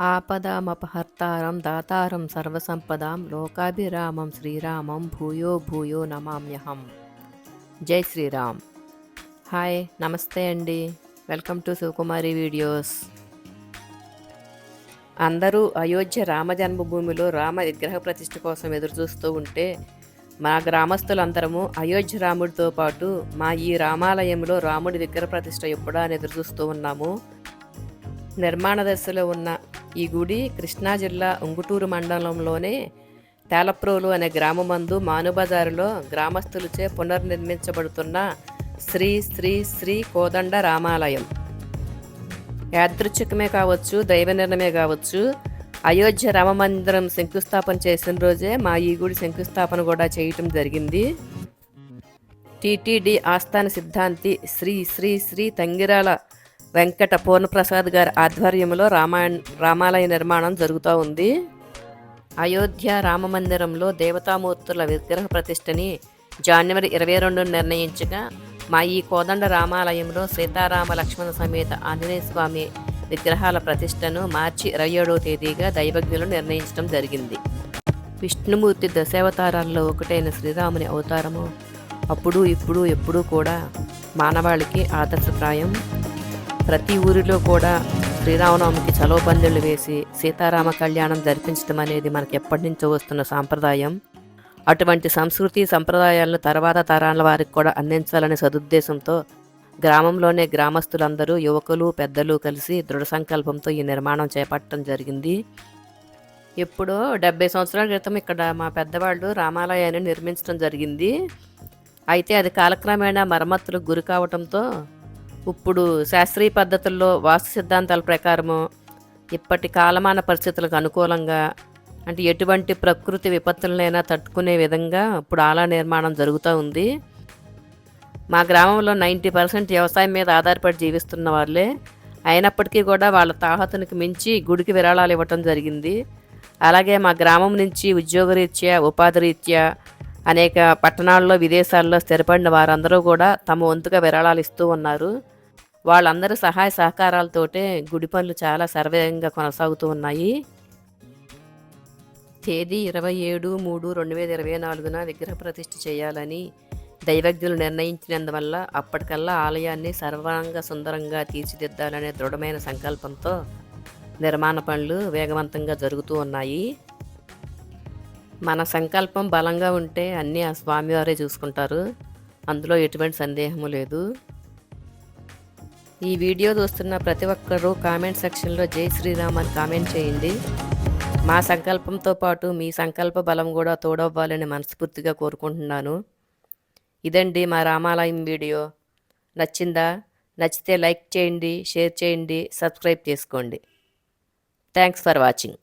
ఆపదామపహర్తారం దాతారం సర్వసంపదాం లోకాభిరామం శ్రీరామం భూయో భూయో నమామ్యహం. జై శ్రీరామ్. హాయ్ నమస్తే అండి. Welcome to Shivakumari videos. అందరూ అయోధ్య రామ జన్మభూమిలో రామ విగ్రహ ప్రతిష్ఠ కోసం ఎదురుచూస్తూ ఉంటే మా గ్రామస్తులందరము అయోధ్య రాముడితో పాటు మా ఈ రామాలయంలో రాముడి విగ్రహ ప్రతిష్ఠ ఎప్పుడా అని ఎదురుచూస్తూ ఉన్నాము. నిర్మాణ దశలో ఉన్న ఈ గుడి కృష్ణా జిల్లా ఉంగుటూరు మండలంలోనే తేలప్రోలు అనే గ్రామమందు మానుబజారులో గ్రామస్తులచే పునర్నిర్మించబడుతున్న శ్రీ శ్రీ శ్రీ కోదండ రామాలయం. యాదృచ్ఛికమే కావచ్చు దైవ నిర్ణయమే కావచ్చు అయోధ్య రామమందిరం శంకుస్థాపన చేసిన రోజే మా ఈ గుడి శంకుస్థాపన కూడా చేయటం జరిగింది. టిటిడి ఆస్థాన సిద్ధాంతి శ్రీ శ్రీ శ్రీ తంగిరాల వెంకట పూర్ణప్రసాద్ గారి ఆధ్వర్యంలో రామాయణ రామాలయ నిర్మాణం జరుగుతూ ఉంది. అయోధ్య రామమందిరంలో దేవతామూర్తుల విగ్రహ ప్రతిష్టని జనవరి ఇరవై రెండు నిర్ణయించగా మా ఈ కోదండ రామాలయంలో సీతారామ లక్ష్మణ సమేత ఆంజనేయ స్వామి విగ్రహాల ప్రతిష్టను మార్చి ఇరవై ఏడవ తేదీగా దైవజ్ఞులు నిర్ణయించడం జరిగింది. విష్ణుమూర్తి దశావతారాల్లో ఒకటైన శ్రీరాముని అవతారము అప్పుడు ఇప్పుడు ఎప్పుడూ కూడా మానవాళికి ఆదర్శప్రాయం. ప్రతి ఊరిలో కూడా శ్రీరామనవమికి చలవ పందిళ్ళు వేసి సీతారామ కళ్యాణం జరిపించడం అనేది మనకి ఎప్పటి నుంచో వస్తున్న సాంప్రదాయం. అటువంటి సంస్కృతి సంప్రదాయాలను తర్వాత తరాల వారికి కూడా అందించాలనే సదుద్దేశంతో గ్రామంలోనే గ్రామస్తులందరూ యువకులు పెద్దలు కలిసి దృఢ సంకల్పంతో ఈ నిర్మాణం చేపట్టడం జరిగింది. ఎప్పుడో డెబ్బై సంవత్సరాల క్రితం ఇక్కడ మా పెద్దవాళ్ళు రామాలయాన్ని నిర్మించడం జరిగింది. అయితే అది కాలక్రమేణా మరమ్మతులకు గురి కావడంతో ఇప్పుడు శాస్త్రీయ పద్ధతుల్లో వాస్తు సిద్ధాంతాల ప్రకారము ఇప్పటి కాలమాన పరిస్థితులకు అనుకూలంగా అంటే ఎటువంటి ప్రకృతి విపత్తులనైనా తట్టుకునే విధంగా ఇప్పుడు ఆలా నిర్మాణం జరుగుతూ ఉంది. మా గ్రామంలో నైంటీ పర్సెంట్ వ్యవసాయం మీద ఆధారపడి జీవిస్తున్న వాళ్ళే. అయినప్పటికీ కూడా వాళ్ళ తాహతునికి మించి గుడికి విరాళాలు ఇవ్వటం జరిగింది. అలాగే మా గ్రామం నుంచి ఉద్యోగరీత్యా ఉపాధి రీత్యా అనేక పట్టణాల్లో విదేశాల్లో స్థిరపడిన వారందరూ కూడా తమ వంతుగా విరాళాలు ఇస్తూ ఉన్నారు. వాళ్ళందరి సహాయ సహకారాలతోటే గుడి పనులు చాలా సర్వేగంగా కొనసాగుతూ ఉన్నాయి. తేదీ ఇరవై ఏడు మూడు రెండు వేల ఇరవై నాలుగున విగ్రహ ప్రతిష్ఠ చేయాలని దైవజ్ఞులు నిర్ణయించినందువల్ల అప్పటికల్లా ఆలయాన్ని సర్వాంగ సుందరంగా తీర్చిదిద్దాలనే దృఢమైన సంకల్పంతో నిర్మాణ పనులు వేగవంతంగా జరుగుతూ ఉన్నాయి. మన సంకల్పం బలంగా ఉంటే అన్నీ ఆ స్వామివారే చూసుకుంటారు. అందులో ఎటువంటి సందేహము లేదు. ఈ వీడియో చూస్తున్న ప్రతి ఒక్కరూ కామెంట్ సెక్షన్లో జై శ్రీరామ్ అని కామెంట్ చేయండి. మా సంకల్పంతో పాటు మీ సంకల్ప బలం కూడా తోడవ్వాలని మనస్ఫూర్తిగా కోరుకుంటున్నాను. ఇదండి మా రామాలయం వీడియో. నచ్చిందా? నచ్చితే లైక్ చేయండి షేర్ చేయండి సబ్స్క్రైబ్ చేసుకోండి. Thanks for watching